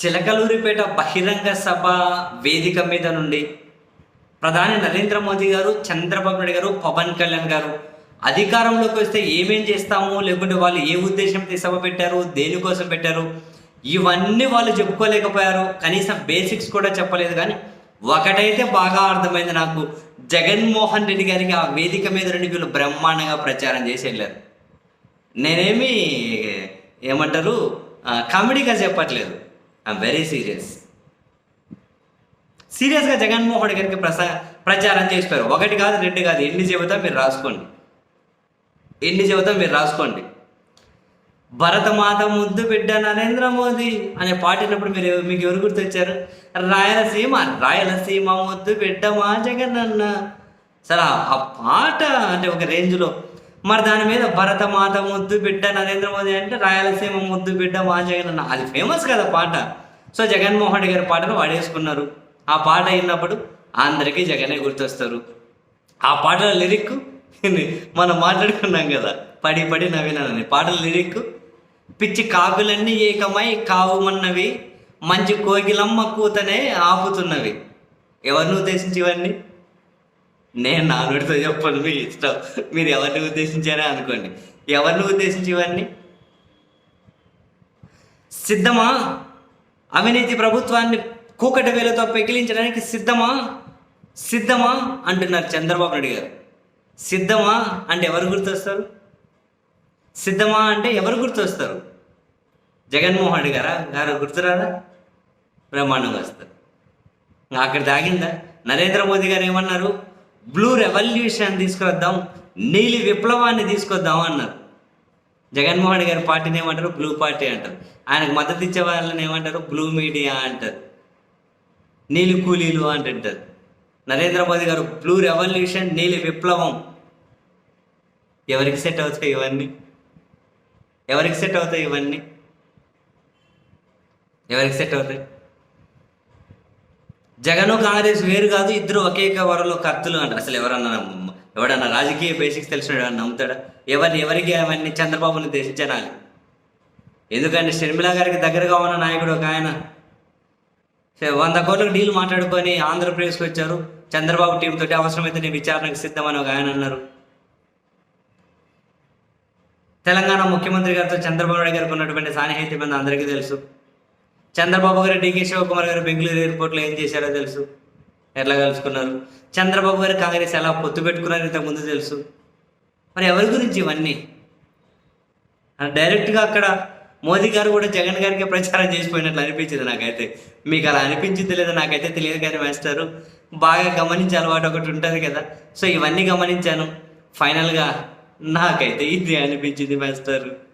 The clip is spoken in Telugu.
చిలకలూరిపేట బహిరంగ సభ వేదిక మీద నుండి ప్రధాని నరేంద్ర మోదీ గారు చంద్రబాబు నాయుడు గారు పవన్ కళ్యాణ్ గారు అధికారంలోకి వస్తే ఏమేం చేస్తాము? లేకుంటే వాళ్ళు ఏ ఉద్దేశంతో సభ పెట్టారు? దేనికోసం పెట్టారు? ఇవన్నీ వాళ్ళు చెప్పుకోలేకపోయారు. కనీసం బేసిక్స్ కూడా చెప్పలేదు కానీ ఒకటైతే బాగా అర్థమైంది నాకు. జగన్మోహన్ రెడ్డి గారికి ఆ వేదిక మీద నుండి వీళ్ళు బ్రహ్మాండంగా ప్రచారం చేసి వెళ్ళారు. నేనేమి ఏమంటారు? కామెడీగా చెప్పట్లేదు. ఐఎమ్ వెరీ సీరియస్ సీరియస్గా జగన్మోహన్ గారికి ప్రసా ప్రచారం చేస్తారు ఒకటి కాదు రెండు కాదు ఎన్ని చెబుతా మీరు రాసుకోండి. ఎన్ని చెబుతా మీరు రాసుకోండి. భరతమాత ముద్దు బిడ్డ నరేంద్ర మోదీ అనే పాట విన్నప్పుడు మీరు మీకు ఎవరు గుర్తొచ్చారు? రాయలసీమ రాయలసీమ ముద్దు బిడ్డ మా అన్న సరే ఆ పాట అంటే ఒక రేంజ్లో మరి దాని మీద భరతమాత ముద్దు బిడ్డ నరేంద్ర మోదీ అంటే రాయలసీమ ముద్దు బిడ్డ మా జగనన్న అది ఫేమస్ కదా పాట. సో జగన్మోహన్ రెడ్డి గారి పాటను వాడేసుకున్నారు. ఆ పాట అయినప్పుడు అందరికీ జగనే గుర్తొస్తారు. ఆ పాటల లిరిక్ మనం మాట్లాడుకున్నాం కదా. పడి పడి నవ్వినానని. పాటల లిరిక్ పిచ్చి కాకులన్నీ ఏకమై కావుమన్నవి మంచి కోకిలమ్మ కూతనే ఆపుతున్నవి. ఎవరిని ఉద్దేశించి ఇవన్నీ? నేను నా చెప్పను మీ ఇష్టం. మీరు ఎవరిని ఉద్దేశించారే అనుకోండి. ఎవరిని ఉద్దేశించి ఇవన్నీ? సిద్ధమా? అవినీతి ప్రభుత్వాన్ని కూకటి వేలతో పెకిలించడానికి సిద్ధమా? సిద్ధమా? అంటున్నారు చంద్రబాబు నాయుడు గారు. సిద్ధమా అంటే ఎవరు గుర్తొస్తారు? సిద్ధమా అంటే ఎవరు గుర్తొస్తారు? జగన్మోహన్ రెడ్డి గారా? గారు గుర్తురారా? బ్రహ్మాండంగా వస్తారు. అక్కడ దాగిందా? నరేంద్ర మోదీ గారు ఏమన్నారు? బ్లూ రెవల్యూషన్ తీసుకొద్దాం నీలి విప్లవాన్ని తీసుకొద్దాం అన్నారు. జగన్మోహన్ గారి పార్టీని ఏమంటారు? బ్లూ పార్టీ అంటారు. ఆయనకు మద్దతు ఇచ్చే వాళ్ళని ఏమంటారు? బ్లూ మీడియా అంటారు. నీలి కూలీలు అంటుంటారు. నరేంద్ర మోదీ గారు బ్లూ రెవల్యూషన్ నీలి విప్లవం. ఎవరికి సెట్ అవుతాయి ఇవన్నీ? ఎవరికి సెట్ అవుతాయి ఇవన్నీ? ఎవరికి సెట్ అవుతాయి? జగన్ కాంగ్రెస్ వేరు కాదు ఇద్దరు ఒకే వరలో కర్తలు అంటారు. అసలు ఎవరన్నా ఎవడన్నా రాజకీయ బేసిక్స్ తెలిసిన ఎవడన్నా నమ్ముతాడా? ఎవరిని ఎవరికి అవన్నీ చంద్రబాబుని ఉద్దేశించనాలి ఎందుకంటే షర్మిల గారికి దగ్గరగా ఉన్న నాయకుడు ఒక ఆయన. వంద కోట్లకు డీల్ మాట్లాడుకొని ఆంధ్రప్రదేశ్కి వచ్చారు. చంద్రబాబు టీం తోటి అవసరమైతే నేను విచారణకు సిద్ధమని ఒక ఆయన అన్నారు. తెలంగాణ ముఖ్యమంత్రి గారితో చంద్రబాబు నాయుడు గారికి ఉన్నటువంటి సాన్నిహిత్యం అందరికీ తెలుసు. చంద్రబాబు గారు డీకే శివకుమార్ గారు బెంగళూరు ఎయిర్పోర్ట్లో ఏం చేశారో తెలుసు? ఎట్లా కలుసుకున్నారు? చంద్రబాబు గారు కాంగ్రెస్ ఎలా పొత్తు పెట్టుకున్నారు ఇంతకుముందు తెలుసు? మరి ఎవరి గురించి ఇవన్నీ? డైరెక్ట్గా అక్కడ మోదీ గారు కూడా జగన్ గారికి ప్రచారం చేసిపోయినట్లు అనిపించింది నాకైతే. మీకు అలా అనిపించింది లేదా నాకైతే తెలియదు కానీ మాస్టారు బాగా గమనించే అలవాటు ఒకటి ఉంటుంది కదా. సో ఇవన్నీ గమనించాను. ఫైనల్గా నాకైతే ఇది అనిపించింది మాస్టారు.